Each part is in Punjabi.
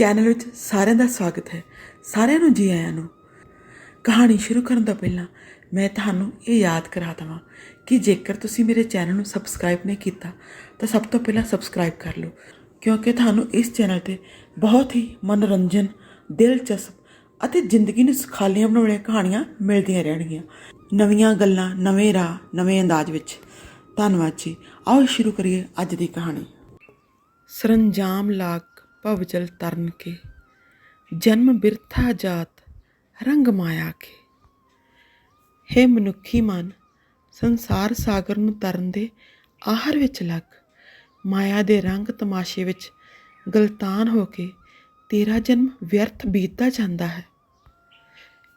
ਚੈਨਲ ਵਿੱਚ ਸਾਰਿਆਂ ਦਾ ਸਵਾਗਤ ਹੈ। ਸਾਰਿਆਂ ਨੂੰ ਜੀ ਆਇਆਂ ਨੂੰ। ਕਹਾਣੀ ਸ਼ੁਰੂ ਕਰਨ ਤੋਂ ਪਹਿਲਾਂ ਮੈਂ ਤੁਹਾਨੂੰ ਇਹ ਯਾਦ ਕਰਾ ਦਵਾਂ ਕਿ ਜੇਕਰ ਤੁਸੀਂ ਮੇਰੇ ਚੈਨਲ ਨੂੰ ਸਬਸਕ੍ਰਾਈਬ ਨਹੀਂ ਕੀਤਾ, ਤਾਂ ਸਭ ਤੋਂ ਪਹਿਲਾਂ ਸਬਸਕ੍ਰਾਈਬ ਕਰ ਲਓ। ਕਿਉਂਕਿ ਤੁਹਾਨੂੰ ਇਸ ਚੈਨਲ ਤੇ ਬਹੁਤ ਹੀ ਮਨੋਰੰਜਨ, ਦਿਲਚਸਪ ਅਤੇ ਜ਼ਿੰਦਗੀ ਨੂੰ ਸੁਖਾਲੀਆਂ ਬਣਾਉਣ ਵਾਲੀਆਂ ਕਹਾਣੀਆਂ ਮਿਲਦੀਆਂ ਰਹਿਣਗੀਆਂ। ਨਵੀਆਂ ਗੱਲਾਂ, ਨਵੇਂ ਰਾਹ, ਨਵੇਂ ਅੰਦਾਜ਼ ਵਿੱਚ। ਧੰਨਵਾਦ ਜੀ। ਆਓ ਸ਼ੁਰੂ ਕਰੀਏ ਅੱਜ ਦੀ ਕਹਾਣੀ। ਸਰੰਜਾਮ ਲਾਗ ਭਵਜਲ ਤਰਨ ਕੇ, ਜਨਮ ਬਿਰਥਾ ਜਾਤ ਰੰਗ ਮਾਇਆ ਕੇ। ਹੈ ਮਨੁੱਖੀ ਮਨ, ਸੰਸਾਰ ਸਾਗਰ ਨੂੰ ਤਰਨ ਦੇ ਆਹਰ ਵਿੱਚ ਲੱਗ, ਮਾਇਆ ਦੇ ਰੰਗ ਤਮਾਸ਼ੇ ਵਿੱਚ ਗਲਤਾਨ ਹੋ ਕੇ ਤੇਰਾ ਜਨਮ ਵਿਅਰਥ ਬੀਤਦਾ ਜਾਂਦਾ ਹੈ।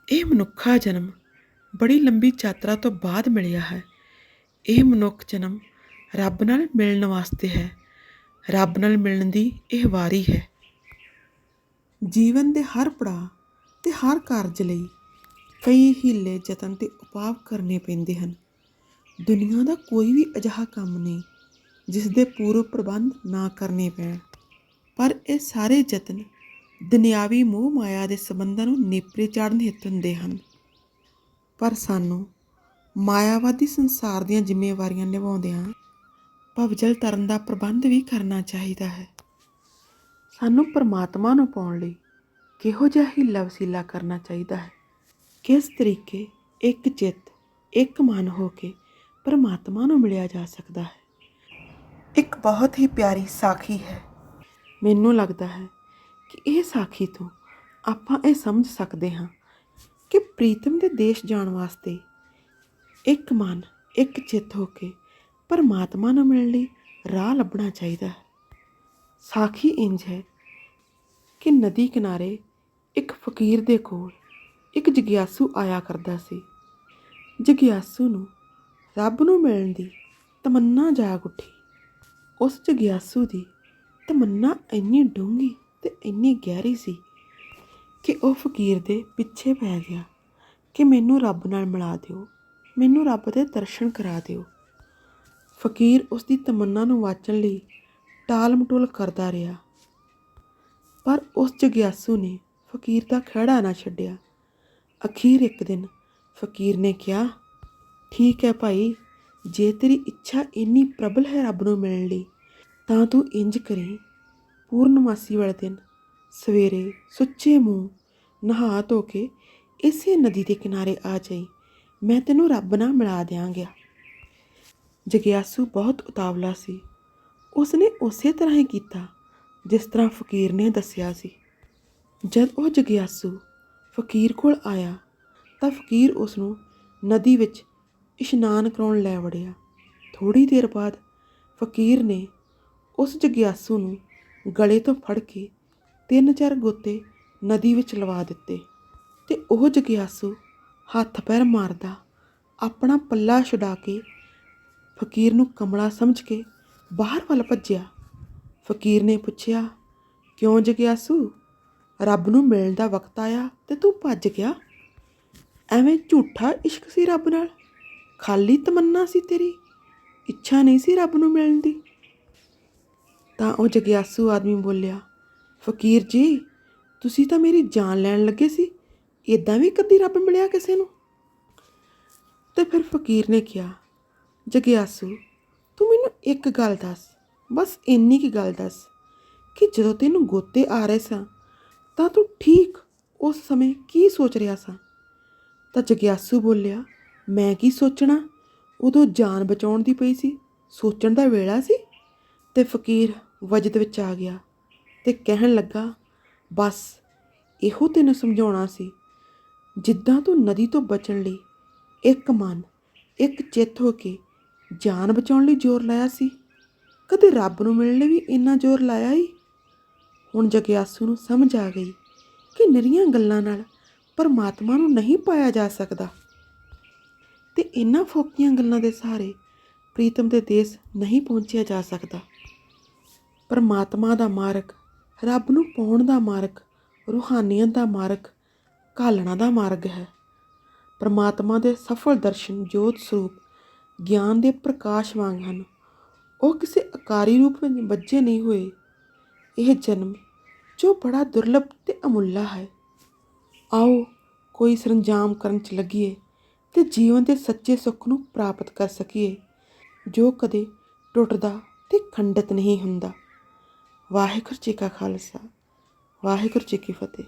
ਇਹ ਮਨੁੱਖਾ ਜਨਮ ਬੜੀ ਲੰਬੀ ਯਾਤਰਾ ਤੋਂ ਬਾਅਦ ਮਿਲਿਆ ਹੈ। ਇਹ ਮਨੁੱਖ ਜਨਮ ਰੱਬ ਨਾਲ ਮਿਲਣ ਵਾਸਤੇ ਹੈ। ਰੱਬ ਨਾਲ ਮਿਲਣ ਦੀ ਇਹ ਵਾਰੀ ਹੈ। ਜੀਵਨ ਦੇ ਹਰ ਪੜਾਅ ਤੇ ਹਰ ਕਾਰਜ ਲਈ ਕਈ ਹੀਲੇ ਯਤਨ ਤੇ ਉਪਾਅ ਕਰਨੇ ਪੈਂਦੇ ਹਨ। ਦੁਨੀਆ ਦਾ ਕੋਈ ਵੀ ਅਜਿਹਾ ਕੰਮ ਨਹੀਂ ਜਿਸ ਦੇ ਪੂਰਵ ਪ੍ਰਬੰਧ ਨਾ ਕਰਨੇ ਪੈਣ। ਪਰ ਇਹ ਸਾਰੇ ਯਤਨ ਦੁਨਿਆਵੀ ਮੋਹ ਮਾਇਆ ਦੇ ਸੰਬੰਧਾਂ ਨੂੰ ਨੇਪਰੇ ਚਾੜਨ ਹਿੱਤ ਹੁੰਦੇ ਹਨ। ਪਰ ਸਾਨੂੰ ਮਾਇਆਵਾਦੀ ਸੰਸਾਰ ਦੀਆਂ ਜ਼ਿੰਮੇਵਾਰੀਆਂ ਨਿਭਾਉਂਦਿਆਂ ਭਵਜਲ ਤਰਨ ਦਾ ਪ੍ਰਬੰਧ ਵੀ ਕਰਨਾ ਚਾਹੀਦਾ ਹੈ। ਸਾਨੂੰ ਪਰਮਾਤਮਾ ਨੂੰ ਪਾਉਣ ਲਈ ਕਿਹੋ ਜਿਹਾ ਹੀਲਾ ਵਸੀਲਾ ਕਰਨਾ ਚਾਹੀਦਾ ਹੈ। ਕਿਸ ਤਰੀਕੇ ਇੱਕ ਚਿੱਤ ਇੱਕ ਮਨ ਹੋ ਕੇ ਪਰਮਾਤਮਾ ਨੂੰ ਮਿਲਿਆ ਜਾ ਸਕਦਾ ਹੈ? ਇੱਕ ਬਹੁਤ ਹੀ ਪਿਆਰੀ ਸਾਖੀ ਹੈ। ਮੈਨੂੰ ਲੱਗਦਾ ਹੈ ਕਿ ਇਹ ਸਾਖੀ ਤੋਂ ਆਪਾਂ ਇਹ ਸਮਝ ਸਕਦੇ ਹਾਂ ਕਿ ਪ੍ਰੀਤਮ ਦੇ ਦੇਸ਼ ਜਾਣ ਵਾਸਤੇ ਇੱਕ ਮਨ ਇੱਕ ਚਿੱਤ ਹੋ ਕੇ ਪਰਮਾਤਮਾ ਨੂੰ ਮਿਲਣ ਲਈ ਰਾਹ ਲੱਭਣਾ ਚਾਹੀਦਾ ਹੈ। ਸਾਖੀ ਇੰਜ ਹੈ ਕਿ ਨਦੀ ਕਿਨਾਰੇ ਇੱਕ ਫਕੀਰ ਦੇ ਕੋਲ ਇੱਕ ਜਗਿਆਸੂ ਆਇਆ ਕਰਦਾ ਸੀ। ਜਗਿਆਸੂ ਨੂੰ ਰੱਬ ਨੂੰ ਮਿਲਣ ਦੀ ਤਮੰਨਾ ਜਾਗ ਉੱਠੀ। ਉਸ ਜਗਿਆਸੂ ਦੀ ਤਮੰਨਾ ਇੰਨੀ ਡੂੰਘੀ ਤੇ ਇੰਨੀ ਗਹਿਰੀ ਸੀ ਕਿ ਉਹ ਫਕੀਰ ਦੇ ਪਿੱਛੇ ਪੈ ਗਿਆ ਕਿ ਮੈਨੂੰ ਰੱਬ ਨਾਲ ਮਿਲਾ ਦਿਓ, ਮੈਨੂੰ ਰੱਬ ਦੇ ਦਰਸ਼ਨ ਕਰਾ ਦਿਓ। ਫਕੀਰ ਉਸ ਦੀ ਤਮੰਨਾ ਨੂੰ ਵਾਚਣ ਲਈ ਟਾਲ ਮਟੋਲ ਕਰਦਾ ਰਿਹਾ। ਪਰ ਉਸ ਜਗਿਆਸੂ ਨੇ ਫਕੀਰ ਦਾ ਖੜਾ ਨਾ ਛੱਡਿਆ। ਅਖੀਰ ਇੱਕ ਦਿਨ ਫਕੀਰ ਨੇ ਕਿਹਾ, ਠੀਕ ਹੈ ਭਾਈ, ਜੇ ਤੇਰੀ ਇੱਛਾ ਇੰਨੀ ਪ੍ਰਬਲ ਹੈ ਰੱਬ ਨੂੰ ਮਿਲਣ ਲਈ, ਤਾਂ ਤੂੰ ਇੰਜ ਕਰੀ। ਪੂਰਨਮਾਸੀ ਵਾਲੇ ਦਿਨ ਸਵੇਰੇ ਸੁੱਚੇ ਮੂੰਹ ਨਹਾ ਧੋ ਕੇ ਇਸੇ ਨਦੀ ਦੇ ਕਿਨਾਰੇ ਆ ਜਾਈ। ਮੈਂ ਤੈਨੂੰ ਰੱਬ ਨਾਲ ਮਿਲਾ ਦਿਆਂਗਾ। ਜਗਿਆਸੂ ਬਹੁਤ ਉਤਾਵਲਾ ਸੀ। ਉਸਨੇ ਉਸੇ ਤਰ੍ਹਾਂ ਹੀ ਕੀਤਾ, ਜਿਸ ਤਰ੍ਹਾਂ ਫਕੀਰ ਨੇ ਦੱਸਿਆ ਸੀ। ਜਦ ਉਹ ਜਗਿਆਸੂ ਫਕੀਰ ਕੋਲ ਆਇਆ, ਤਾਂ ਫਕੀਰ ਉਸ ਨੂੰ ਨਦੀ ਵਿੱਚ ਇਸ਼ਨਾਨ ਕਰਾਉਣ ਲੈ ਵੜਿਆ। ਥੋੜੀ ਦੇਰ ਬਾਅਦ ਫਕੀਰ ਨੇ ਉਸ ਜਗਿਆਸੂ ਨੂੰ ਗਲੇ ਤੋਂ ਫੜ ਕੇ ਤਿੰਨ ਚਾਰ ਗੋਤੇ ਨਦੀ ਵਿੱਚ ਲਵਾ ਦਿੱਤੇ ਤੇ ਉਹ ਜਗਿਆਸੂ ਹੱਥ ਪੈਰ ਮਾਰਦਾ ਆਪਣਾ ਪੱਲਾ ਛੁਡਾ ਕੇ ਫਕੀਰ ਨੂੰ ਕਮਲਾ ਸਮਝ ਕੇ ਬਾਹਰ ਵੱਲ ਭੱਜਿਆ। ਫਕੀਰ ਨੇ ਪੁੱਛਿਆ, ਕਿਉਂ ਜਗਿਆਸੂ? ਰੱਬ ਨੂੰ ਮਿਲਣ ਦਾ ਵਕਤ ਆਇਆ ਤੇ ਤੂੰ ਭੱਜ ਗਿਆ। ਐਵੇਂ ਝੂਠਾ ਇਸ਼ਕ ਸੀ ਰੱਬ ਨਾਲ? ਖਾਲੀ ਤਮੰਨਾ ਸੀ ਤੇਰੀ? ਇੱਛਾ ਨਹੀਂ ਸੀ ਰੱਬ ਨੂੰ ਮਿਲਣ ਦੀ? ਤਾਂ ਉਹ ਜਗਿਆਸੂ ਆਦਮੀ ਬੋਲਿਆ, ਫਕੀਰ ਜੀ, ਤੁਸੀਂ ਤਾਂ ਮੇਰੀ ਜਾਨ ਲੈਣ ਲੱਗੇ ਸੀ। ਇਦਾਂ ਵੀ ਕਦੀ ਰੱਬ ਮਿਲਿਆ ਕਿਸੇ ਨੂੰ? ਤੇ ਫਿਰ ਫਕੀਰ ਨੇ ਕਿਹਾ ਜਗਿਆਸੂ, ਤੂੰ ਮੈਨੂੰ ਇੱਕ ਗੱਲ ਦੱਸ, ਬਸ ਇੰਨੀ ਕੀ ਗੱਲ ਦੱਸ ਕਿ ਜਦੋਂ ਤੈਨੂੰ ਗੋਤੇ ਆ ਰਹੇ ਸਾਂ, ਤਾਂ ਤੂੰ ਠੀਕ ਉਸ ਸਮੇਂ ਕੀ ਸੋਚ ਰਿਹਾ ਸਾਂ? ਤਾਂ ਜਗਿਆਸੂ ਬੋਲਿਆ, ਮੈਂ ਕੀ ਸੋਚਣਾ? ਉਦੋਂ ਜਾਨ ਬਚਾਉਣ ਦੀ ਪਈ ਸੀ, ਸੋਚਣ ਦਾ ਵੇਲਾ ਸੀ ਤੇ ਫਕੀਰ ਵਜਦ ਵਿੱਚ ਆ ਗਿਆ ਤੇ ਕਹਿਣ ਲੱਗਾ, ਬਸ ਇਹੋ ਤੈਨੂੰ ਸਮਝਾਉਣਾ ਸੀ, ਜਿੱਦਾਂ ਤੂੰ ਨਦੀ ਤੋਂ ਬਚਣ ਲਈ ਇੱਕ ਮਨ, ਇੱਕ ਚਿੱਤ ਹੋ ਕੇ ਜਾਨ ਬਚਾਉਣ ਲਈ ਜ਼ੋਰ ਲਾਇਆ ਸੀ। ਕਦੇ ਰੱਬ ਨੂੰ ਮਿਲਣ ਲਈ ਵੀ ਇੰਨਾ ਜ਼ੋਰ ਲਾਇਆ ਹੀ ਹੁਣ ਜਗਿਆਸੂ ਨੂੰ ਸਮਝ ਆ ਗਈ ਕਿ ਨਿਰੀਆਂ ਗੱਲਾਂ ਨਾਲ ਪਰਮਾਤਮਾ ਨੂੰ ਨਹੀਂ ਪਾਇਆ ਜਾ ਸਕਦਾ। ਤੇ ਇਹਨਾਂ ਫੋਕੀਆਂ ਗੱਲਾਂ ਦੇ ਸਹਾਰੇ ਪ੍ਰੀਤਮ ਦੇ ਦੇਸ਼ ਨਹੀਂ ਪਹੁੰਚਿਆ ਜਾ ਸਕਦਾ। ਪਰਮਾਤਮਾ ਦਾ ਮਾਰਗ, ਰੱਬ ਨੂੰ ਪਾਉਣ ਦਾ ਮਾਰਗ, ਰੂਹਾਨੀਅਤ ਦਾ ਮਾਰਗ, ਘਾਲਣਾ ਦਾ ਮਾਰਗ ਹੈ। ਪਰਮਾਤਮਾ ਦੇ ਸਫਲ ਦਰਸ਼ਨ ਜੋਤ ਸਰੂਪ ਗਿਆਨ ਦੇ ਪ੍ਰਕਾਸ਼ ਵਾਂਗ ਹਨ। ਉਹ ਕਿਸੇ ਆਕਾਰੀ ਰੂਪ ਵਿੱਚ ਬੱਝੇ ਨਹੀਂ ਹੋਏ। ਇਹ ਜਨਮ ਜੋ ਬੜਾ ਦੁਰਲਭ ਤੇ ਅਮੁੱਲਾ ਹੈ। ਆਓ ਕੋਈ ਸਰੰਜਾਮ ਕਰਨ ਚ ਲੱਗੀਏ ਤੇ ਜੀਵਨ ਦੇ ਸੱਚੇ ਸੁੱਖ ਨੂੰ ਪ੍ਰਾਪਤ ਕਰ ਸਕੀਏ। ਜੋ ਕਦੇ ਟੁੱਟਦਾ ਤੇ ਖੰਡਿਤ ਨਹੀਂ ਹੁੰਦਾ। ਵਾਹਿਗੁਰੂ ਜੀ ਕਾ ਖਾਲਸਾ। ਵਾਹਿਗੁਰੂ ਜੀ ਕੀ ਫਤਿਹ।